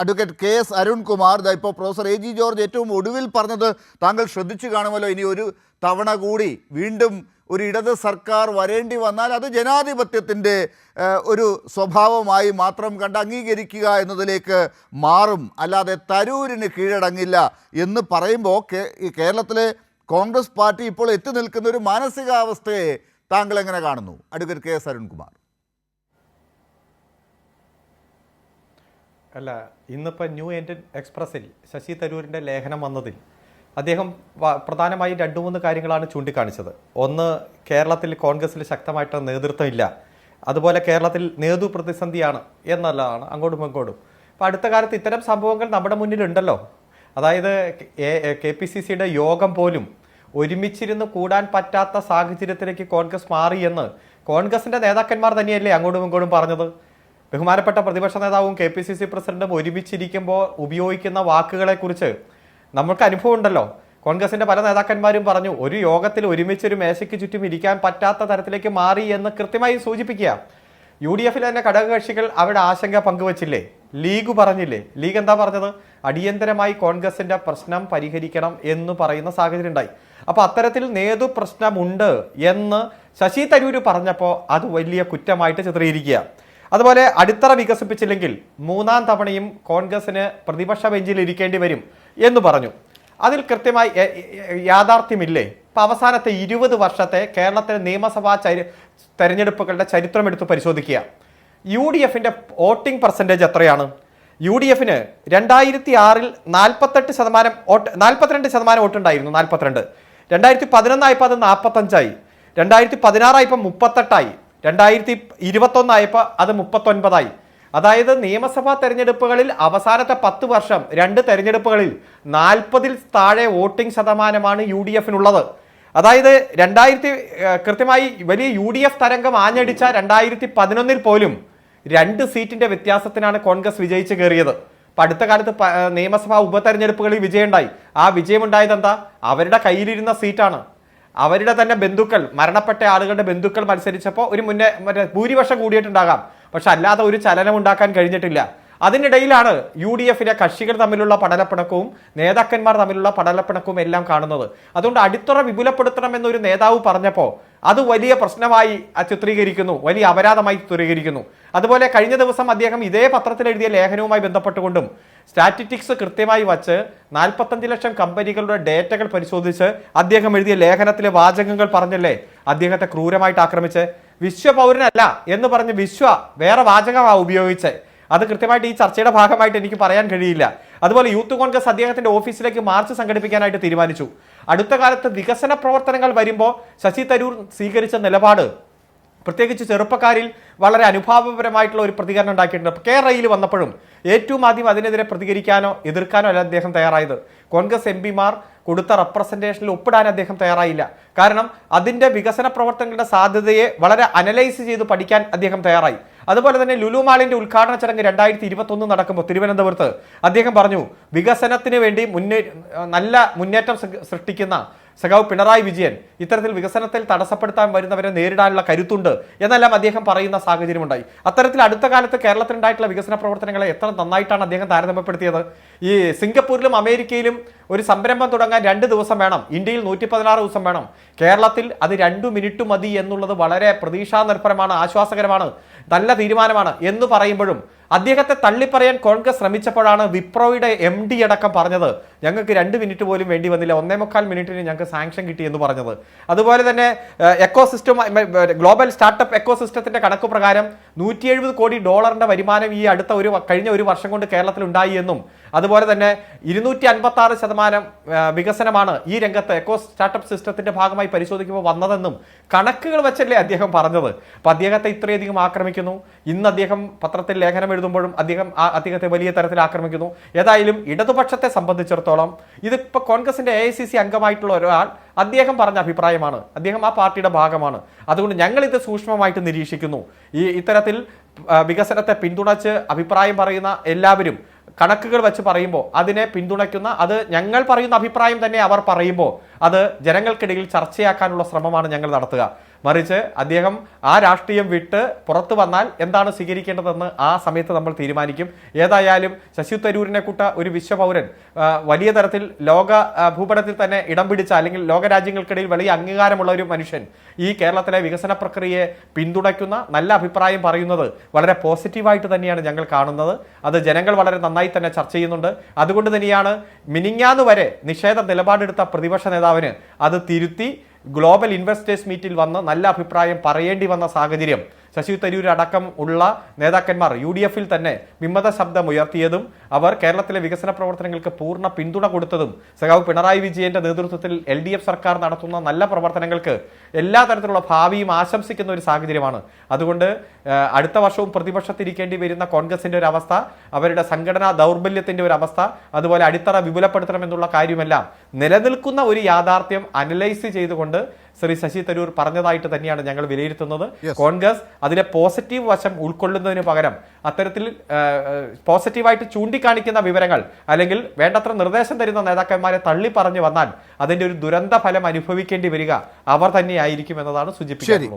Advocate K S Arunkumar ദാ ഇപ്പോൾ professor A G George ഏറ്റവും ഒടുവിൽ പറഞ്ഞത് താങ്കൾ ശ്രദ്ധിച്ചു കാണുമല്ലോ ഇനി ഒരു തവണ കൂടി വീണ്ടും ഒരു ഇടത് സർക്കാർ വരേണ്ടി വന്നാൽ അത് ജനാധിപത്യത്തിന്റെ ഒരു സ്വഭാവമായി മാത്രം കണ്ട് അംഗീകരിക്കുക എന്നതിലേക്ക് മാറും. അല്ലാതെ തരൂരിന് കീഴടങ്ങില്ല എന്ന് പറയുമ്പോൾ കേരളത്തിലെ കോൺഗ്രസ് പാർട്ടി ഇപ്പോൾ എത്തി നിൽക്കുന്ന ഒരു മാനസികാവസ്ഥയെ താങ്കൾ എങ്ങനെ കാണുന്നു? Advocate K S Arunkumar. അല്ല ഇന്നിപ്പോൾ ന്യൂ ഇന്ത്യൻ എക്സ്പ്രസ്സിൽ ശശി തരൂരിന്റെ ലേഖനം വന്നതിൽ അദ്ദേഹം പ്രധാനമായും രണ്ട് മൂന്ന് കാര്യങ്ങളാണ് ചൂണ്ടിക്കാണിച്ചത്. ഒന്ന് കേരളത്തിൽ കോൺഗ്രസിൽ ശക്തമായിട്ട് നേതൃത്വമില്ല. അതുപോലെ കേരളത്തിൽ നേതൃ പ്രതിസന്ധിയാണ് എന്നുള്ളതാണ് അങ്ങോട്ടും ഇങ്ങോട്ടും. അപ്പോൾ അടുത്ത കാലത്ത് ഇത്തരം സംഭവങ്ങൾ നമ്മുടെ മുന്നിലുണ്ടല്ലോ. അതായത് കെ പി സി സിയുടെ യോഗം പോലും ഒരുമിച്ചിരുന്ന് കൂടാൻ പറ്റാത്ത സാഹചര്യത്തിലേക്ക് കോൺഗ്രസ് മാറിയെന്ന് കോൺഗ്രസിന്റെ നേതാക്കന്മാർ തന്നെയല്ലേ അങ്ങോട്ടും ഇങ്ങോട്ടും പറഞ്ഞത്? ബഹുമാനപ്പെട്ട പ്രതിപക്ഷ നേതാവും കെ പി സി സി പ്രസിഡന്റും ഒരുമിച്ചിരിക്കുമ്പോൾ ഉപയോഗിക്കുന്ന വാക്കുകളെക്കുറിച്ച് നമ്മൾക്ക് അനുഭവം ഉണ്ടല്ലോ കോൺഗ്രസിന്റെ പല നേതാക്കന്മാരും പറഞ്ഞു ഒരു യോഗത്തിൽ ഒരുമിച്ച് ഒരു മേശയ്ക്ക് ചുറ്റും ഇരിക്കാൻ പറ്റാത്ത തരത്തിലേക്ക് മാറി എന്ന് കൃത്യമായി സൂചിപ്പിക്കുക. യു ഡി എഫിലെ തന്നെ ഘടകകക്ഷികൾ അവരുടെ ആശങ്ക പങ്കുവച്ചില്ലേ? ലീഗ് പറഞ്ഞില്ലേ? ലീഗ് എന്താ പറഞ്ഞത്? അടിയന്തരമായി കോൺഗ്രസിന്റെ പ്രശ്നം പരിഹരിക്കണം എന്ന് പറയുന്ന സാഹചര്യം ഉണ്ടായി അപ്പൊ അത്തരത്തിൽ നേതു പ്രശ്നമുണ്ട് എന്ന് ശശി തരൂര് പറഞ്ഞപ്പോൾ അത് വലിയ കുറ്റമായിട്ട് ചിത്രീകരിക്കുക. അതുപോലെ അടിത്തറ വികസിപ്പിച്ചില്ലെങ്കിൽ മൂന്നാം തവണയും കോൺഗ്രസിന് പ്രതിപക്ഷ ബെഞ്ചിൽ ഇരിക്കേണ്ടി വരും എന്ന് പറഞ്ഞു. അതിൽ കൃത്യമായി യാഥാർത്ഥ്യമില്ലേ? ഇപ്പൊ അവസാനത്തെ ഇരുപത് വർഷത്തെ കേരളത്തിലെ നിയമസഭാ തെരഞ്ഞെടുപ്പുകളുടെ ചരിത്രം എടുത്ത് പരിശോധിക്കുക. യു ഡി എഫിന്റെ വോട്ടിംഗ് പെർസെന്റേജ് എത്രയാണ്? യു ഡി എഫിന് രണ്ടായിരത്തി ആറിൽ നാൽപ്പത്തെട്ട് ശതമാനം വോട്ട് നാൽപ്പത്തിരണ്ട് ശതമാനം വോട്ടുണ്ടായിരുന്നു നാൽപ്പത്തിരണ്ട്. രണ്ടായിരത്തി പതിനൊന്നായപ്പോൾ അത് നാൽപ്പത്തഞ്ചായി. രണ്ടായിരത്തി പതിനാറായപ്പോൾ മുപ്പത്തെട്ടായി. രണ്ടായിരത്തി ഇരുപത്തൊന്നായപ്പോൾ അത് മുപ്പത്തൊൻപതായി. അതായത് നിയമസഭാ തെരഞ്ഞെടുപ്പുകളിൽ അവസാനത്തെ പത്ത് വർഷം രണ്ട് തെരഞ്ഞെടുപ്പുകളിൽ നാൽപ്പതിൽ താഴെ വോട്ടിംഗ് ശതമാനമാണ് യു ഡി എഫിനുള്ളത് അതായത് രണ്ടായിരത്തി കൃത്യമായി വലിയ യു ഡി എഫ് തരംഗം ആഞ്ഞടിച്ച രണ്ടായിരത്തി പതിനൊന്നിൽ പോലും രണ്ട് സീറ്റിന്റെ വ്യത്യാസത്തിനാണ് കോൺഗ്രസ് വിജയിച്ച് കയറിയത്. അപ്പം അടുത്ത കാലത്ത് നിയമസഭാ ഉപതെരഞ്ഞെടുപ്പുകളിൽ വിജയമുണ്ടായി. ആ വിജയമുണ്ടായത് എന്താ അവരുടെ കയ്യിലിരുന്ന സീറ്റാണ്. അവരുടെ തന്നെ ബന്ധുക്കൾ മരണപ്പെട്ട ആളുകളുടെ ബന്ധുക്കൾ മത്സരിച്ചപ്പോൾ ഒരു മുന്നേ മറ്റേ ഭൂരിപക്ഷം കൂടിയിട്ടുണ്ടാകാം. പക്ഷെ അല്ലാതെ ഒരു ചലനം ഉണ്ടാക്കാൻ കഴിഞ്ഞിട്ടില്ല. അതിനിടയിലാണ് യു ഡി എഫിലെ കക്ഷികൾ തമ്മിലുള്ള പടലപ്പിണക്കവും നേതാക്കന്മാർ തമ്മിലുള്ള പടലപ്പിണക്കവും എല്ലാം കാണുന്നത്. അതുകൊണ്ട് അടിത്തറ വിപുലപ്പെടുത്തണം എന്നൊരു നേതാവ് പറഞ്ഞപ്പോൾ അത് വലിയ പ്രശ്നമായി ചിത്രീകരിക്കുന്നു വലിയ അപരാധമായി ചിത്രീകരിക്കുന്നു. അതുപോലെ കഴിഞ്ഞ ദിവസം അദ്ദേഹം ഇതേ പത്രത്തിൽ എഴുതിയ ലേഖനവുമായി ബന്ധപ്പെട്ടുകൊണ്ടും സ്റ്റാറ്റിറ്റിക്സ് കൃത്യമായി വച്ച് നാൽപ്പത്തഞ്ച് ലക്ഷം കമ്പനികളുടെ ഡേറ്റകൾ പരിശോധിച്ച് അദ്ദേഹം എഴുതിയ ലേഖനത്തിലെ വാചകങ്ങൾ പറഞ്ഞല്ലേ? അദ്ദേഹത്തെ ക്രൂരമായിട്ട് ആക്രമിച്ച്. വിശ്വപൗരനല്ല എന്ന് പറഞ്ഞ് വിശ്വ വേറെ വാചകമാണ് ഉപയോഗിച്ച്. അത് കൃത്യമായിട്ട് ഈ ചർച്ചയുടെ ഭാഗമായിട്ട് എനിക്ക് പറയാൻ കഴിയില്ല. അതുപോലെ യൂത്ത് കോൺഗ്രസ് അദ്ദേഹത്തിന്റെ ഓഫീസിലേക്ക് മാർച്ച് സംഘടിപ്പിക്കാനായിട്ട് തീരുമാനിച്ചു. അടുത്ത കാലത്ത് വികസന പ്രവർത്തനങ്ങൾ വരുമ്പോൾ ശശി തരൂർ സ്വീകരിച്ച നിലപാട് പ്രത്യേകിച്ച് ചെറുപ്പക്കാരിൽ വളരെ അനുഭാവപരമായിട്ടുള്ള ഒരു പ്രതികരണം ഉണ്ടാക്കിയിട്ടുണ്ട്. കേരളയിൽ വന്നപ്പോഴും ഏറ്റവും ആദ്യം അതിനെതിരെ പ്രതികരിക്കാനോ എതിർക്കാനോ അല്ല അദ്ദേഹം തയ്യാറായത്. കോൺഗ്രസ് എം പിമാർ കൊടുത്ത റെപ്രസെന്റേഷനിൽ ഒപ്പിടാൻ അദ്ദേഹം തയ്യാറായില്ല. കാരണം അതിന്റെ വികസന പ്രവർത്തനങ്ങളുടെ സാധ്യതയെ വളരെ അനലൈസ് ചെയ്ത് പഠിക്കാൻ അദ്ദേഹം തയ്യാറായി. അതുപോലെ തന്നെ ലുലു മാളിന്റെ ഉദ്ഘാടന ചടങ്ങ് രണ്ടായിരത്തി ഇരുപത്തൊന്ന് നടക്കുമ്പോൾ തിരുവനന്തപുരത്ത് അദ്ദേഹം പറഞ്ഞു വികസനത്തിന് വേണ്ടി മുന്നേ നല്ല മുന്നേറ്റം സൃഷ്ടിക്കുന്ന സഖാവ് പിണറായി വിജയൻ ഇത്തരത്തിൽ വികസനത്തിൽ തടസ്സപ്പെടുത്താൻ വരുന്നവരെ നേരിടാനുള്ള കരുത്തുണ്ട് എന്നെല്ലാം അദ്ദേഹം പറയുന്ന സാഹചര്യമുണ്ടായി. അത്തരത്തിൽ അടുത്ത കാലത്ത് കേരളത്തിലുണ്ടായിട്ടുള്ള വികസന പ്രവർത്തനങ്ങളെ എത്ര നന്നായിട്ടാണ് അദ്ദേഹം താരതമ്യപ്പെടുത്തിയത്? ഈ സിംഗപ്പൂരിലും അമേരിക്കയിലും ഒരു സംരംഭം തുടങ്ങാൻ രണ്ട് ദിവസം വേണം. ഇന്ത്യയിൽ നൂറ്റി പതിനാറ് ദിവസം വേണം. കേരളത്തിൽ അത് രണ്ടു മിനിറ്റ് മതി എന്നുള്ളത് വളരെ പ്രതീക്ഷാനിർഭരമാണ് ആശ്വാസകരമാണ് നല്ല തീരുമാനമാണ് എന്ന് പറയുമ്പോഴും അദ്ദേഹത്തെ തള്ളിപ്പറയാൻ കോൺഗ്രസ് ശ്രമിച്ചപ്പോഴാണ് വിപ്രോയുടെ എം ഡി അടക്കം പറഞ്ഞത്. ഞങ്ങൾക്ക് രണ്ട് മിനിറ്റ് പോലും വേണ്ടി വന്നില്ല. ഒന്നേ മുക്കാൽ മിനിറ്റിന് ഞങ്ങൾക്ക് സാങ്ഷൻ കിട്ടി എന്ന് പറഞ്ഞത്. അതുപോലെ തന്നെ eco system global startup eco സിസ്റ്റത്തിന്റെ കണക്ക് പ്രകാരം നൂറ്റി എഴുപത് കോടി ഡോളറിന്റെ വരുമാനം ഈ അടുത്ത ഒരു കഴിഞ്ഞ ഒരു വർഷം കൊണ്ട് കേരളത്തിൽ ഉണ്ടായി എന്നും അതുപോലെ തന്നെ ഇരുന്നൂറ്റി അൻപത്തി ആറ് ശതമാനം വികസനമാണ് ഈ രംഗത്ത് എക്കോ സ്റ്റാർട്ടപ്പ് സിസ്റ്റത്തിന്റെ ഭാഗമായി പരിശോധിക്കുമ്പോൾ വന്നതെന്നും കണക്കുകൾ വെച്ചല്ലേ അദ്ദേഹം പറഞ്ഞത്. അപ്പൊ അദ്ദേഹത്തെ ഇത്രയധികം ആക്രമിക്കുന്നു. ഇന്ന് അദ്ദേഹം പത്രത്തിൽ ലേഖനം എഴുതുമ്പോഴും അദ്ദേഹം അദ്ദേഹത്തെ വലിയ തരത്തിൽ ആക്രമിക്കുന്നു. ഏതായാലും ഇടതുപക്ഷത്തെ സംബന്ധിച്ചിടത്തോളം ഇതിപ്പോ കോൺഗ്രസിന്റെ എ അംഗമായിട്ടുള്ള ഒരാൾ അദ്ദേഹം പറഞ്ഞ അഭിപ്രായമാണ്. അദ്ദേഹം ആ പാർട്ടിയുടെ ഭാഗമാണ്. അതുകൊണ്ട് ഞങ്ങൾ ഇത് സൂക്ഷ്മമായിട്ട് നിരീക്ഷിക്കുന്നു. ഈ ഇത്തരത്തിൽ വികസനത്തെ പിന്തുണച്ച് അഭിപ്രായം പറയുന്ന എല്ലാവരും കണക്കുകൾ വെച്ച് പറയുമ്പോൾ അതിനെ പിന്തുണയ്ക്കുന്ന അത് ഞങ്ങൾ പറയുന്ന അഭിപ്രായം തന്നെ അവർ പറയുമ്പോൾ അത് ജനങ്ങൾക്കിടയിൽ ചർച്ചയാക്കാനുള്ള ശ്രമമാണ് ഞങ്ങൾ നടത്തുക. മറിച്ച് അദ്ദേഹം ആ രാഷ്ട്രീയം വിട്ട് പുറത്തു വന്നാൽ എന്താണ് സ്വീകരിക്കേണ്ടതെന്ന് ആ സമയത്ത് നമ്മൾ തീരുമാനിക്കും. ഏതായാലും ശശി തരൂരിനെ കൂട്ട ഒരു വിശ്വപൗരൻ വലിയ തരത്തിൽ ലോക ഭൂപടത്തിൽ തന്നെ ഇടം പിടിച്ച അല്ലെങ്കിൽ ലോക രാജ്യങ്ങൾക്കിടയിൽ വലിയ അംഗീകാരമുള്ള ഒരു മനുഷ്യൻ ഈ കേരളത്തിലെ വികസന പ്രക്രിയയെ പിന്തുണയ്ക്കുന്ന നല്ല അഭിപ്രായം പറയുന്നത് വളരെ പോസിറ്റീവായിട്ട് തന്നെയാണ് ഞങ്ങൾ കാണുന്നത്. അത് ജനങ്ങൾ വളരെ നന്നായി തന്നെ ചർച്ച ചെയ്യുന്നുണ്ട്. അതുകൊണ്ട് തന്നെയാണ് മിനിങ്ങാന്ന് വരെ നിഷേധ നിലപാടെടുത്ത പ്രതിപക്ഷ നേതാവിന് അത് തിരുത്തി ഗ്ലോബൽ ഇൻവെസ്റ്റേഴ്സ് മീറ്റിൽ വന്ന് നല്ല അഭിപ്രായം പറയേണ്ടി വന്ന സാഹചര്യം ശശി തരൂർ അടക്കം ഉള്ള നേതാക്കന്മാർ യു ഡി എഫിൽ തന്നെ വിമത ശബ്ദം ഉയർത്തിയതും അവർ കേരളത്തിലെ വികസന പ്രവർത്തനങ്ങൾക്ക് പൂർണ പിന്തുണ കൊടുത്തതും സഖാവ് പിണറായി വിജയന്റെ നേതൃത്വത്തിൽ എൽ ഡി എഫ് സർക്കാർ നടത്തുന്ന നല്ല പ്രവർത്തനങ്ങൾക്ക് എല്ലാ തരത്തിലുള്ള ഭാവിയും ആശംസിക്കുന്ന ഒരു സാഹചര്യമാണ്. അതുകൊണ്ട് അടുത്ത വർഷവും പ്രതിപക്ഷത്തിരിക്കേണ്ടി വരുന്ന കോൺഗ്രസിന്റെ ഒരു അവസ്ഥ അവരുടെ സംഘടനാ ദൗർബല്യത്തിന്റെ ഒരു അവസ്ഥ അതുപോലെ അടിത്തറ വിപുലപ്പെടുത്തണമെന്നുള്ള കാര്യമെല്ലാം നിലനിൽക്കുന്ന ഒരു യാഥാർത്ഥ്യം അനലൈസ് ചെയ്തുകൊണ്ട് ശ്രീ ശശി തരൂർ പറഞ്ഞതായിട്ട് തന്നെയാണ് ഞങ്ങൾ വിലയിരുത്തുന്നത്. കോൺഗ്രസ് അതിലെ പോസിറ്റീവ് വശം ഉൾക്കൊള്ളുന്നതിന് പകരം അത്തരത്തിൽ പോസിറ്റീവായിട്ട് ചൂണ്ടിക്കാണിക്കുന്ന വിവരങ്ങൾ അല്ലെങ്കിൽ വേണ്ടത്ര നിർദ്ദേശം തരുന്ന നേതാക്കന്മാരെ തള്ളി പറഞ്ഞു വന്നാൽ അതിന്റെ ഒരു ദുരന്ത ഫലം അനുഭവിക്കേണ്ടി വരിക അവർ തന്നെയായിരിക്കും എന്നതാണ് സൂചിപ്പിക്കുന്നത്